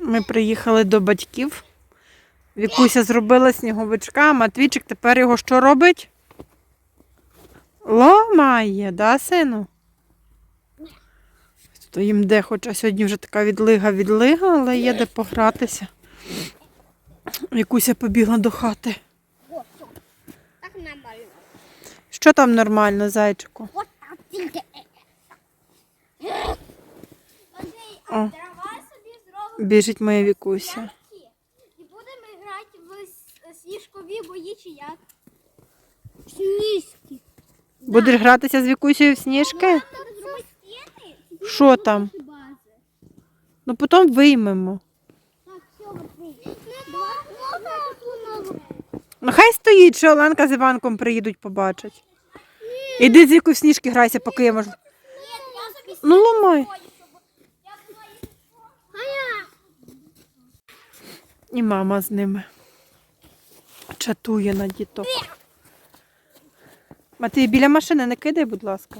Ми приїхали до батьків. Вікуся зробила сніговичка, а Матвійчик тепер його що робить? Ломає, да, сину? То їм де, хоча сьогодні вже така відлига-відлига, але є де погратися. Вікуся побігла до хати. Що там нормально, зайчику? О. а давай собі зробимо Біжить моя Вікуся. І будемо грати в сніжкові бої чи як? Сніжки. Будеш гратися з Вікусею в сніжки? Що там? Ну потім виймемо. Ну хай стоїть, що Оленка з Іванком приїдуть, побачать. Іди з віку в сніжки грайся, поки я можу. Ну ломай. стою, щоб я була і- А я? І мама з ними. Чатує на діток. Матвій, біля машини не кидай, будь ласка.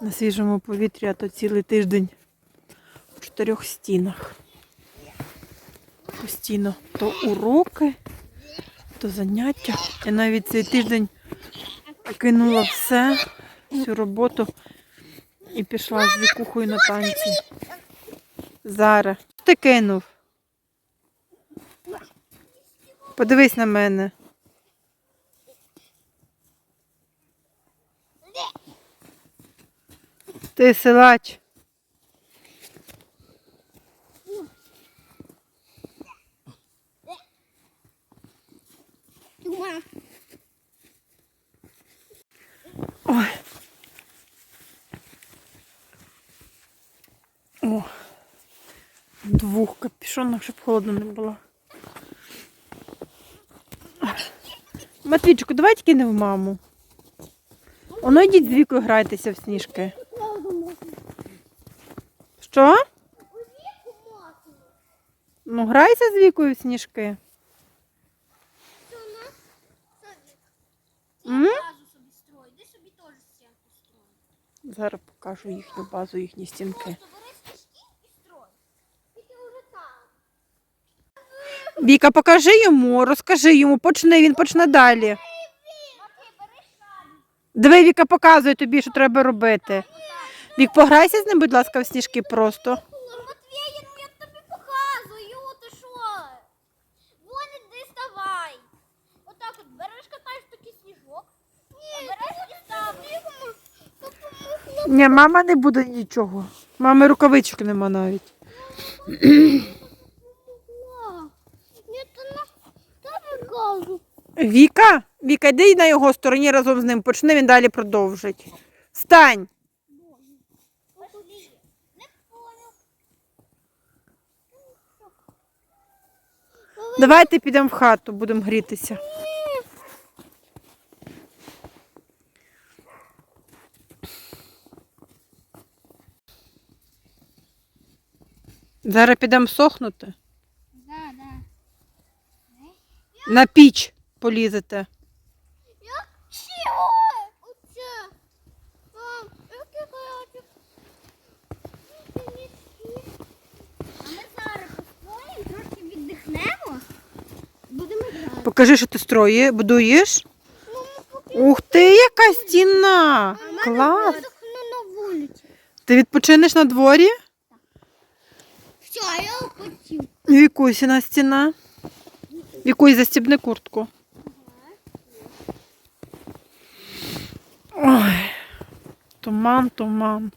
На свіжому повітрі, а то цілий тиждень у чотирьох стінах. Постійно то уроки, то заняття. Я навіть цей тиждень кинула все, всю роботу і пішла з вікухою на танці. Зараз. Що ти кинув? Подивись на мене. Ти силач. Тьма. Ой. О. В двох капюшонах, щоб холодно не було. Матвійчику, давай тільки не в маму. Оно йдіть з вікою грайтеся в сніжки. Що? Ну, грайся з вікою в сніжки. М? Зараз покажу їхню базу, їхні стінки. Просто бери стежки і строй. Тільки вже там. Віка, покажи йому, розкажи йому, почни, він почне далі. Диви, Віка показує тобі, що треба робити. Вік, пограйся з ним, будь ласка, в сніжки просто. Ну, Матвій, ну я тобі показую, ти що? Вон іди ставай. Отак от береш, катаєш такий сніжок. Ні, береш і ставиш. Ні, мама не буде нічого. Мами рукавичок нема навіть. Ні, то на кажу. Віка, Віка, йди на його стороні разом з ним, почни, він далі продовжить. Встань. Давайте підемо в хату, будемо грітися. Зараз підемо сохнути. Да, да. На піч полізете. Я чого? Оце. Мам, який гарячий. А ми зараз постоїмо, трошки віддихнемо. Будемо грати. Покажи, що ти строїш, будуєш. Ух ти, яка стіна! Клас! На вулиці. Ти відпочинеш на дворі? Все, я хотів. Вікусіна стіна. Вікусь, застібни куртку. Ой, туман, туман.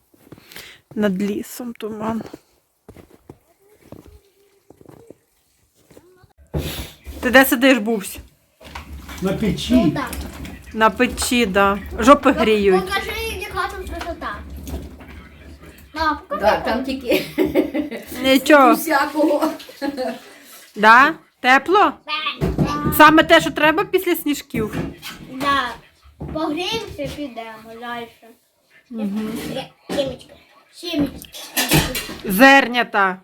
Над лісом туман. Ти де сидиш, бувсь? На печі. Ну так. На печі, да. Жопи гріють. Покажи, яка там красота. На, покажи. Так, там тільки Нічого. всякого. Да? Тепло? Саме те, що треба після сніжків. Да. Погріємося, підемо далі. Сімечка. Сімечка. Зернята.